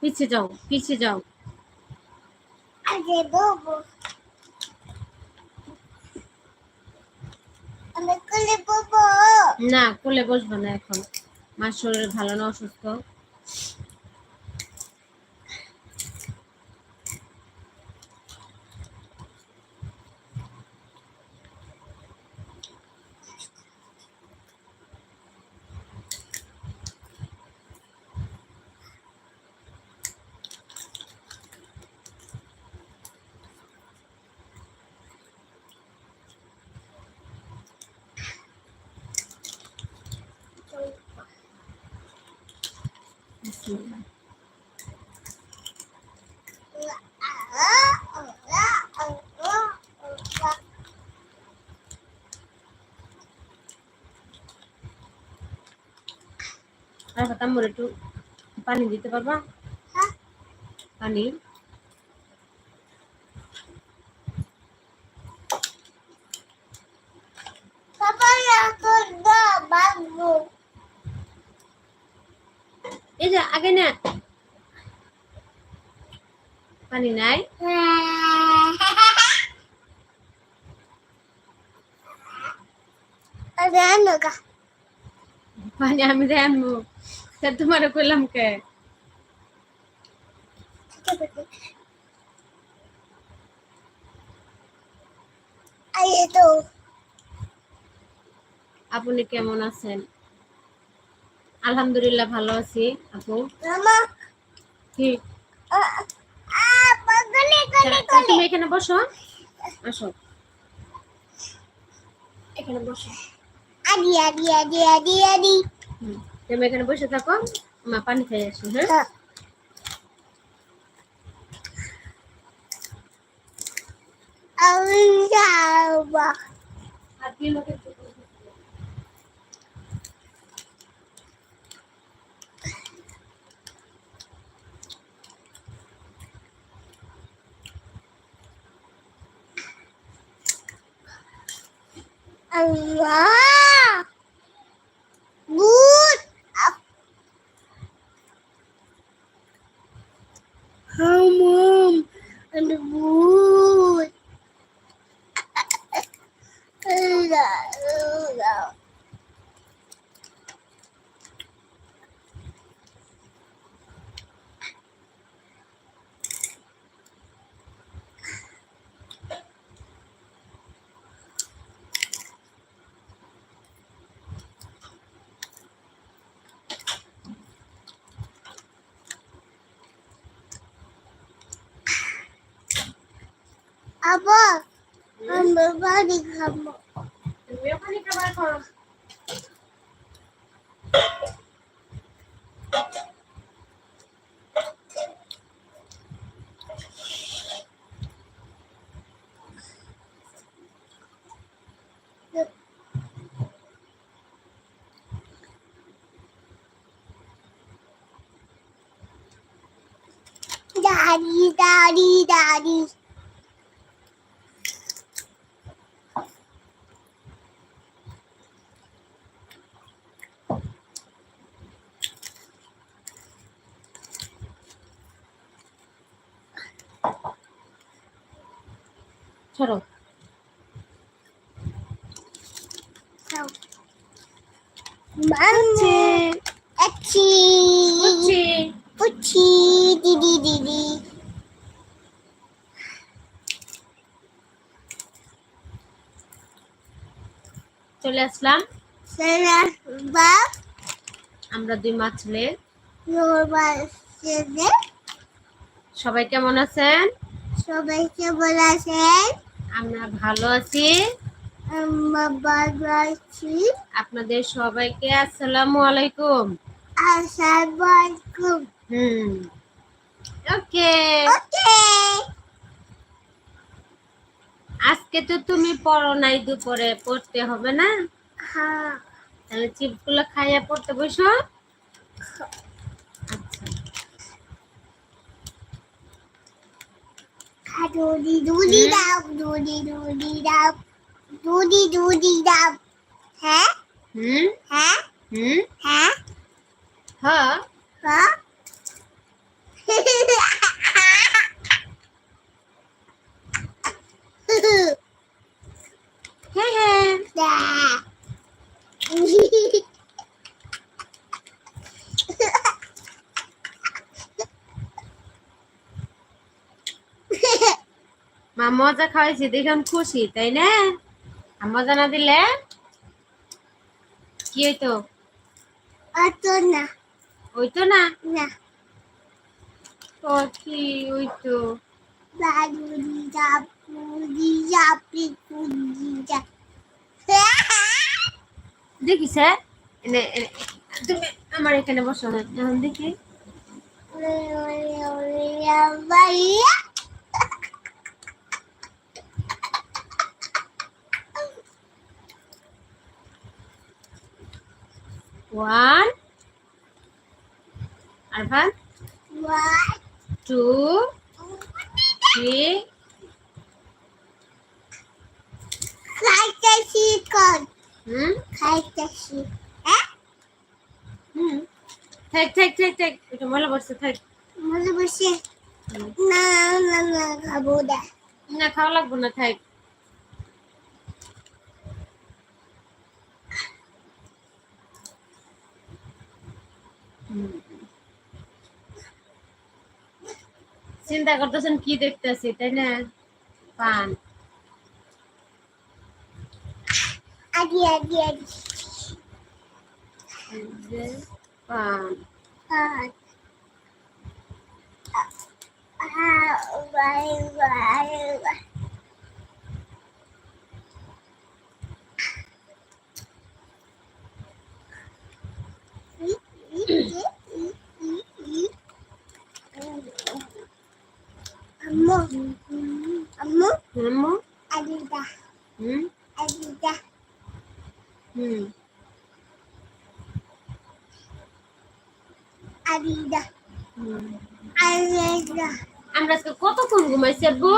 পিছিয়ে যাও পিছিয়ে যাও। না কোলে বসবো না এখন। মার শরীর ভালো না অসুস্থ? বিসমিল্লাহ। আর তাম্মুর একটু পানি দিতে পারবা হ্যাঁ। পানি বাবা এখন না বাবু এই যে আগে না পানি নাই? পানি আমি রে তা তোমার কইলাম কে? আপনি কেমন আছেন? আলহামদুলিল্লাহ ভালো আছি আপু। কি আ আ পাগলে গলে তা গলে তুমি এখানে বসো আসো। এখানে বসো। আদি আদি আদি আদি আদি। তুমি এখানে বসে থাকো মা পানি খেয়ে আসি হ্যাঁ? আমি যাব। Allah. Good. How mom and good. Apa? Ambil balik kamu. তুমিও পানি খাবার খাও Daddy, daddy, daddy. চলে আসলাম. আমরা দুই মা ছেলে. সবাই কেমন আছেন? সবাইকে বলেছেন আমরা ভালো আছি। আমরা ভালো আছি আপনাদের সবাইকে আসসালামু আলাইকুম। আসসালামু আলাইকুম। হুম। ওকে ওকে আজকে তো তুমি পড়ো নাই দুপুরে পড়তে হবে না? হ্যাঁ। তাহলে চিপগুলো খাইয়া পড়তে বসো। দুদি দুদি দাও দুদি দুদি দাও দুদি দুদি দাও। হ্যাঁ? হুম? হ্যাঁ? হুম? হ্যাঁ? হ্যাঁ। হ্যাঁ হ্যাঁ হ্যাঁ Da. মজা খাওয়াইছি দেখে আমি খুশি তাই না? আর মজা না দিলে কি হইতো? Ato na. হইতো না. তো কি হইতো? তুমি আমার এখানে বসো। না এখন দেখি। ওয়ান আরফান What? Two three Kaita sikon. হুম si. Eh? হুম থাক থাক থাক থাক এটা ময়লা বসছে থাক Mula bersih. হুম। Na na na kabuda. না খাওয়া লাগবো না থাক চিন্তা করতেছেন কি দেখতেছি তাই না পান Adi adi adi. এই যে পান Ah. Ah, bye bye আমরা আজকে কতক্ষণ ঘুমাইছি আব্বু?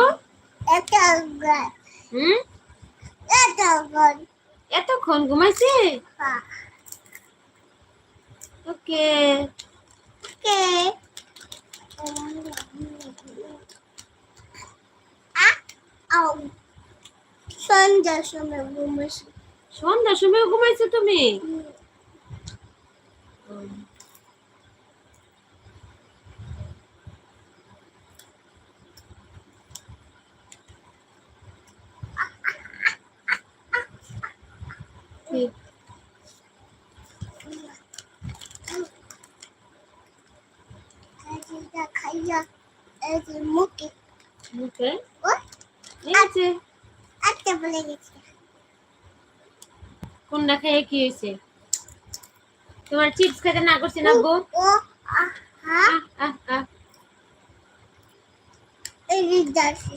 হুম? এতক্ষণ ঘুমাইছি? Ah, ওকে। oh. সন্ধ্যার সময় ঘুমাসি সন্ধ্যার সময় ঘুমাইছো তুমি ঠিক এটা খাইয়া এই যে মুখে ওকে ও এই আছে আটটা বলে গেছে কোনটা খেয়ে কি হয়েছে? তোমার চিপস খেতে না করছি না গো? ও আহা আহ, আহ, আহ। এই যে যাচ্ছি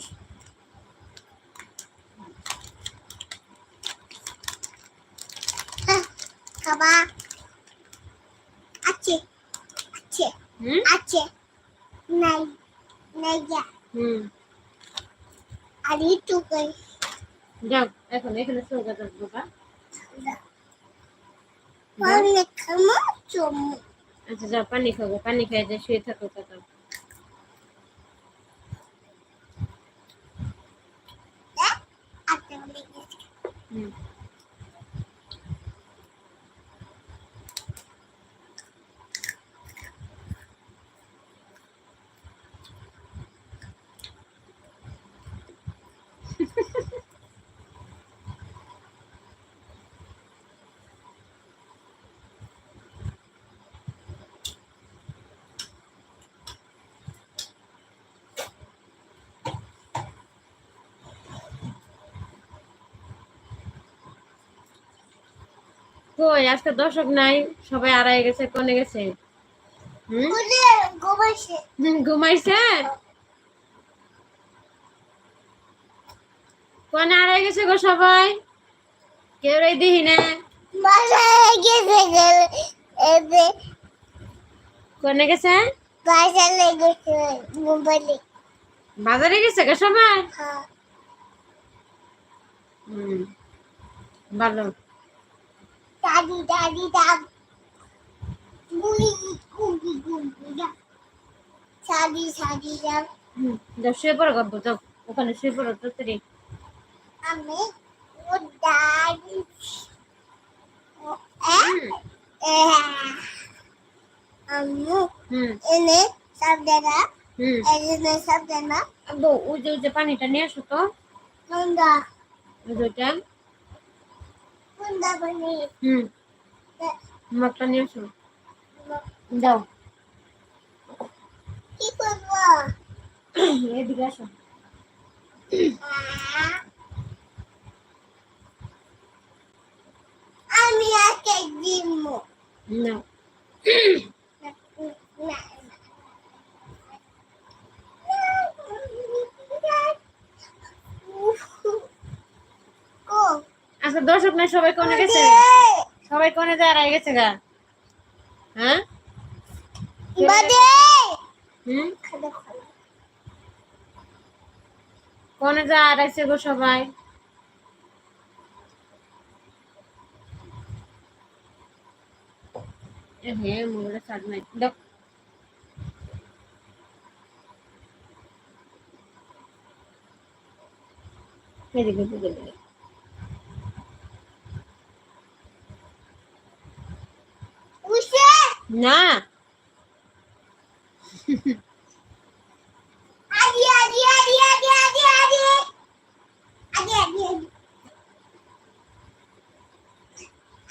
খাবা আছে আছে হুম? আছে নাই নাই যা হুম। আর একটু কই? যাও এখন এখানে সোজা থাকব বা পরে খামো চুমু আচ্ছা যাও পানি খাব পানি খেয়ে যে শুয়ে থাকো কথা আটটা বলে গেছে হুম কই? আজকে দর্শক নাই সবাই আড়াই গেছে কোনে গেছে? হুম? ওরে ঘুমাইছে। কোনে আড়াই গেছে গো সবাই? কেউ রে দিহি না। কোনে গেছে? বাজারে গেছে গো সবাই? হ্যাঁ। হুম ভালো। দাদি দাদি দাদ গুলি গুলি গুলি দা দাদি দাদি দাদি দাদি শুয়ে পড়ো গব্বু যাও ওখানে শুয়ে পড়ো তাড়াতাড়ি। আমি ও দাদি আম্মু এনে সাবধানা হুম। এনে সাবধানা আব্বু ওই যে যে পানিটা নিয়ে আসো তো। কুন্দা ওইটা। হুম। মগটা নিয়ে আসো যাও কি করব? এদিকে আসো। আমি আজকে দিব না। আচ্ছা দর্শক নাই সবাই কোনে গেছে? সবাই কোনে যায় আর গেছে গা। হ্যাঁ? হুম? কোনে যা আর আইছে গো সবাই। এ হে মোবাইলটা চার্জ নাই। দেখ। এদিকে এদিকে এদিকে না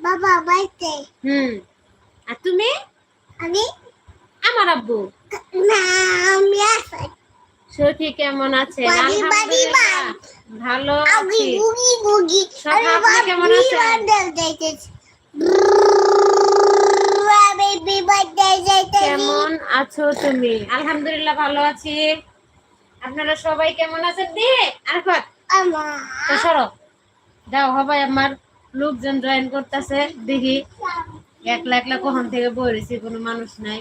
বাবা বাইতে হুম। আর তুমি? আমি? আমার আব্বু? না আমি সখী কেমন আছে? আলহামদুলিল্লাহ। ভালো আছি। সব আপনি কেমন আছেন? কেমন আছো তুমি? আলহামদুলিল্লাহ ভালো আছি। আপনারা সবাই কেমন আছেন? দিয়ে আরফাত তো সরো। যাও সবাই আমার লোকজন জয়েন করতেছে দেখি একলা একলা কখন থেকে বলেছি কোনো মানুষ নাই।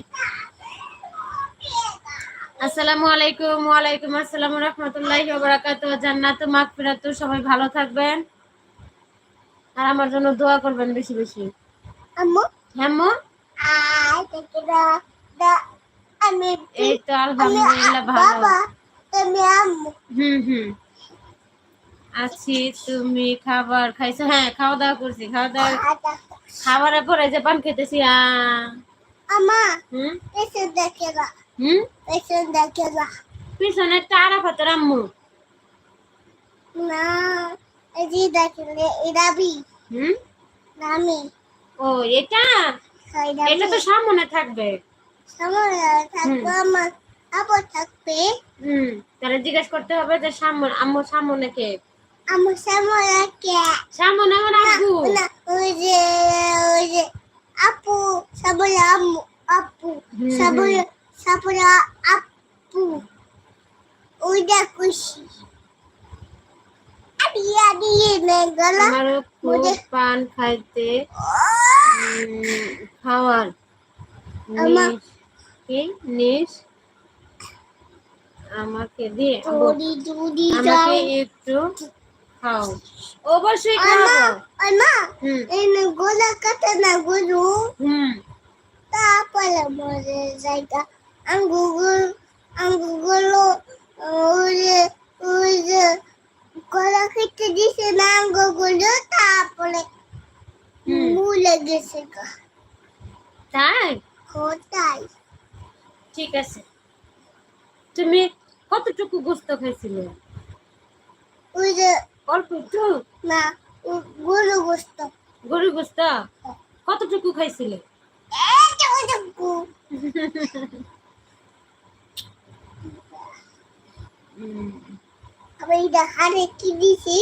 আসসালামু আলাইকুম ওয়ালাইকুম আসসালাম রহমতুল্লাহি ওয়া বারাকাতুহু। জান্নাত মাগফিরাত সবাই ভালো থাকবেন। আর আমার জন্য দোয়া করবেন বেশি বেশি। আম্মু? হ্যাঁ এই তো আলহামদুলিল্লাহ ভালো। হুম হুম। আছি তুমি খাবার খাইছো? হ্যাঁ খাওয়া দাওয়া করছি খাওয়া দাওয়া খাবারের পরে যে পান খেতেছি আমা হুম? এসে দেখে না হুম? এসে দেখে না পিছনে টারা ফাতের আম্মু। না এজি দেখে এরাবি হুম? নামি ও এটা? এটা তো সামনে থাকবে। সময় থাকব আমার আবার থাকবে। হুম তাহলে জিজ্ঞেস করতে হবে যে সামনে আম্মু সামনে কে? আমার সময় কে সামনে আমার আব্বু না ওই যে ওই যে আপু সাবলে আম্মু আপু সাবলে সাবলে আপু ওইটা খুশি আদি আদি মেঘলা আমারও খুব পান খাইতে উম, খাওয়ার আমা- নিস কি নিস আমাকে দিয়ে আমাকে একটু খাও অবশ্যই আমা খাব। আমা হুম। এই গোলা কাটা না গুরু হুম। তারপরে মরে জায়গা আঙ্গুগুল আঙ্গুগুলো গলা খেতে দিছে না আঙ্গুগুলো তারপরে। ভুলে গেছে গা। তাই? কোথায়? ঠিক আছে। তুমি কতটুকু গোস্ত খাইছিলে? ওই যে অল্প একটু? না গোস্ত। গরু গোস্ত? কতটুকু খাইছিলে?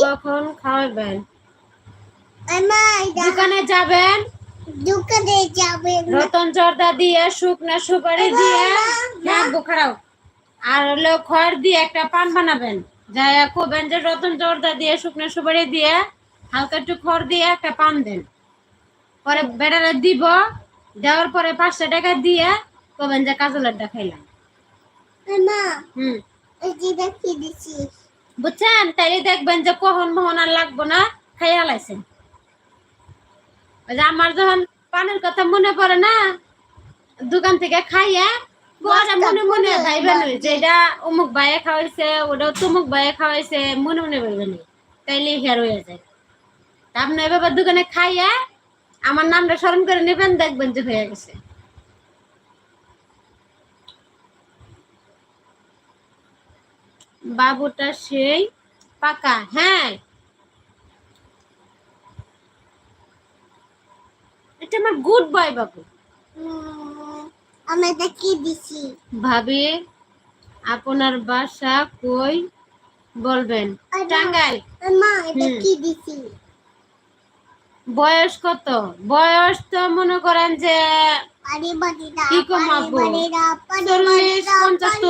কখন খাওয়াবেন? দোকানে যাবেন? দোকানে যাবে না। রতন জর্দা দিয়ে শুকনা সুপারি দিয়ে হ্যাঁ আব্বু খারাও আর হলো খড় দিয়ে একটা পান বানাবেন। যা কোবেন যে রতন জর্দা দিয়ে শুকনো সুপারি দিয়ে হালকা একটু খড় দিয়ে একটা পান দেন। পরে দিব দেওয়ার পরে পাঁচশো টাকা দিয়ে কবেন যে খাইলাম বুঝছেন? তাইলে দেখবেন যে কখন মোহন আর লাগবো না খাইয়া লাইছেন। আমার যখন পানের কথা মনে পড়ে না দোকান থেকে খাইয়া মনে মনে ভাইবেন যে অমুক ভাইয়ে খাওয়াইছে ওটা তমুক ভাইয়ে খাওয়াইছে মনে মনে ভাইবেন তাইলে হের হয়ে যায়। তা আপনি দোকানে খাইয়া আমার নামটা স্মরণ করে নেবেন দেখবেন যে হয়ে গেছে। বাবুটা সেই পাকা হ্যাঁ। এটা আমার গুড বয় বাবু। আমি দেখি দিছি? ভাবি আপনার বাসা কই বলবেন? টাঙ্গাইল। মা এটা কি দিছি? বয়স কত? বয়স তো মনে করেন যে কি কম আপু? চল্লিশ, পঞ্চাশ তো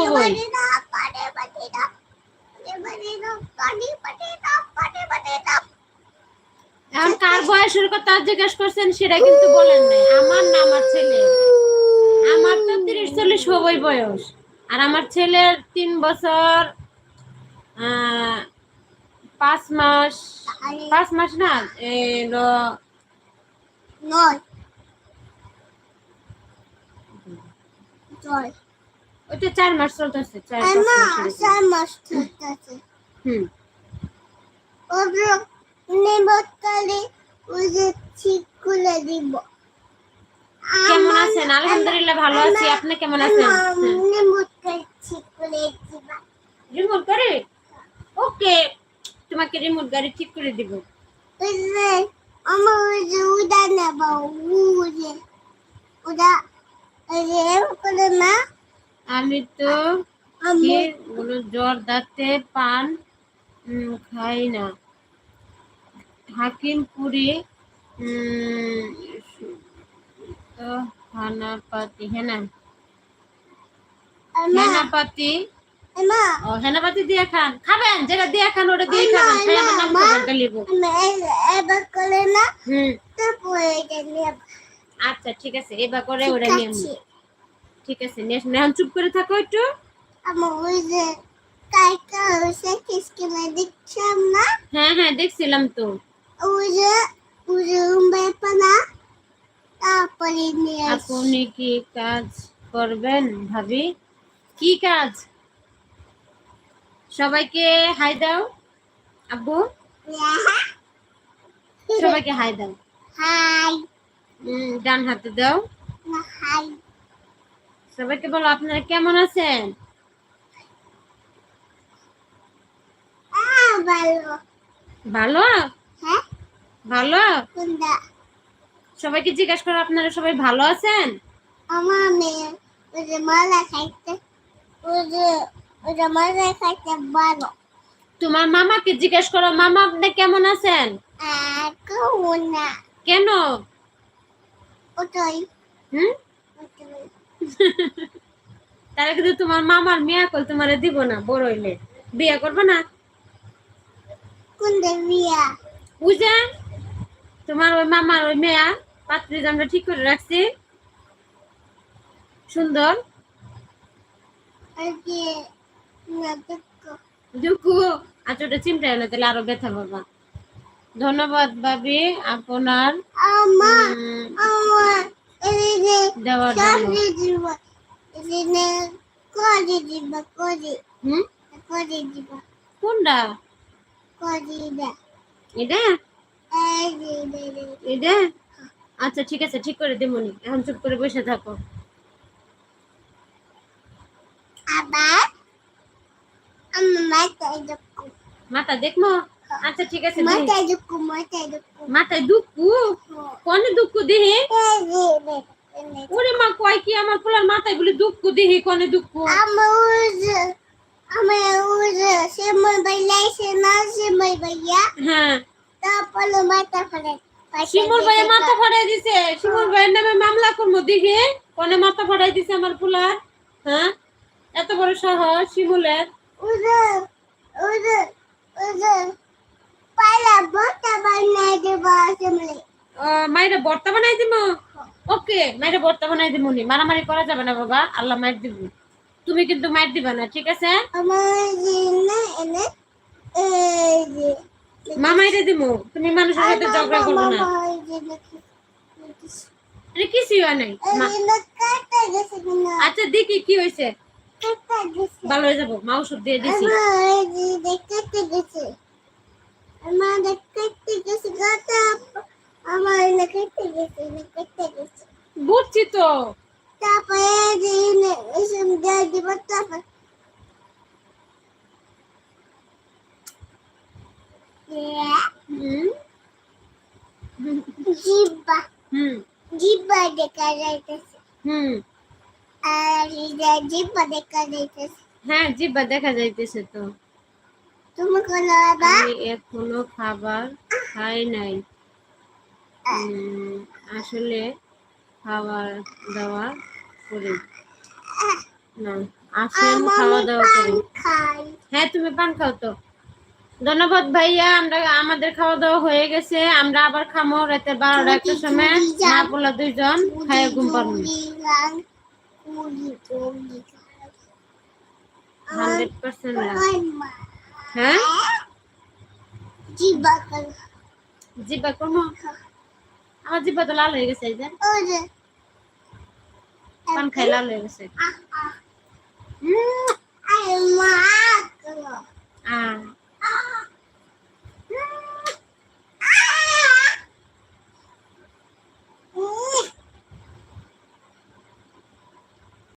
এখন কার বয়সের কথা জিজ্ঞেস করছেন সেটা কিন্তু বলেন নাই। আমার না আমার ছেলে। আমার তো তিরিশ চল্লিশ হবই বয়স। আর আমার ছেলের তিন বছর পাঁচ মাস পাঁচ মাস না নয়। ওইটা চার মাস চলতেছে চার মাস চলতেছে। হুম। ওই যে ঠিক করে দিব কেমন আছেন? আলহামদুলিল্লাহ ভালো আছি। আপনি কেমন আছেন। করে রিমোট গাড়ি ওকে তোমাকে রিমোট গাড়ি ঠিক করে দিব। আমার উদা নেব ওই উদা ওই যে এরকম করে না? আমি তো জ্বর দাঁতে পান খাই না। হাকিমপুরি তো হানাপাতি হেনা মা হেনাপাতি ও হেনাপাতি দিয়ে খান। খাবেন যেটা দিয়ে খান ওটা দিয়ে খাবেন। খাই আমার নাম করবেনটা লিখব এবার করে না হুম। তারপরে আচ্ছা ঠিক আছে এবার করে ওটা নিয়ে ঠিক আছে। এখন চুপ করে থাকো একটু। আমার ওই যে কাইকা হয়েছে কিসকিনে দেখছিলাম না? হ্যাঁ হ্যাঁ দেখছিলাম তো। ওই যে ওই যে ব্যাপার না। আপনি কি কাজ করবেন ভাবি? কি কাজ? সবাইকে হাই দাও আব্বু। সবাইকে হাই দাও। হাই। ডান হাতে দাও। হাই। সবাইকে বলো আপনারা কেমন আছেন? ভালো। ভালো? হ্যাঁ? ভালো? সবাইকে জিজ্ঞেস করো আপনারা সবাই ভালো আছেন? আমার মেয়ে ওই যে মালা খাইতে ওই যে ওই যে মালা খাইতে ভালো। তোমার মামাকে জিজ্ঞেস করো মামা আপনি কেমন আছেন? না। কেন? ওটাই। হুম? তারা কিন্তু তোমার মামার মেয়া কল তোমারে দিব না বড় হইলে। বিয়ে করবে না? কোনটা বিয়া? বুঝা তোমার ওই মামার ওই মেয়া পাত্রী আমরা ঠিক করে রাখছি। সুন্দর। দেখো। আচ্ছা ওটা চিমটা এলো তাহলে আরও ব্যথা বাবা ধন্যবাদ ভাবি। আপনার দেওয়ার জন্য কোনটা? এটা? এটা? আচ্ছা ঠিক আছে ঠিক করে দেবনি এখন চুপ করে বসে থাকো। আবার? মাথা দেখমো আচ্ছা ঠিক আছে। মাথায় দুঃখ মাথায় দুঃখ। মাথায় দুঃখু? কোনে দুঃখ দেহি? ওরে মা কয় কি আমার পোলার মাথায় বলে দুঃখ দেহি কোনে দুঃখ? আমার আমার ওই যে সেময় বাইলাইছে না সেময় বাইয়া। হ্যাঁ। তারপরে মাথা ফেলে শিমুল ভাই মাথা ফাড়াই দিছে। শিমুল ভাইয়ের নামে মামলা করব দেখি। কোনে মাথা ফাড়াই দিছে আমার পোলার হ্যাঁ? এত বড় শহর শিমুলের। পালা বটা বানাই দেব ওকে মাইরে ভর্তা বানাই দিব নি। মারামারি করা যাবে না বাবা আল্লাহ মার দিব। তুমি কিন্তু মার দিবা না ঠিক আছে? আমার এনে এই যে মা মাইরে দিব তুমি মানুষের সাথে ঝগড়া করবে না। এটা কিছুই হয় নাই। আচ্ছা দেখি কি হয়েছে। ভালো হয়ে যাব মা ওষুধ দিয়ে দিছি। আমার এই যে দেখতে গেছে আমার দেখতে গেছে গাটা আমার দেখতে গেছে দেখতে গেছে বুঝছি তো তারপরে যে এসব দিয়ে দিব তারপর হুম জিব্বা। হুম। জিব্বা দেখা যাইতেছে। হুম। আর জিব্বা দেখা যাইতেছে। হ্যাঁ জিব্বা দেখা যাইতেছে তো। তুমি কোনো আমি এখনও খাবার খাই নাই। আসলে খাবার দাওয়া করি। না আসেন খাওয়া দাওয়া করি। হ্যাঁ তুমি পান খাও তো। ধন্যবাদ ভাইয়া আমরা আমাদের খাওয়া দাওয়া হয়ে গেছে আমরা আবার খামো রাতে বারোটা একটা সময়। পোলা দুইজন খাইয়ে ঘুম পারব হান্ড্রেড পার্সেন্ট হ্যাঁ? জিব্বা খাই আমার জিব্বা তো লাল হয়ে গেছে এই যে। পান খাই লাল হয়ে গেছে। মা Oh!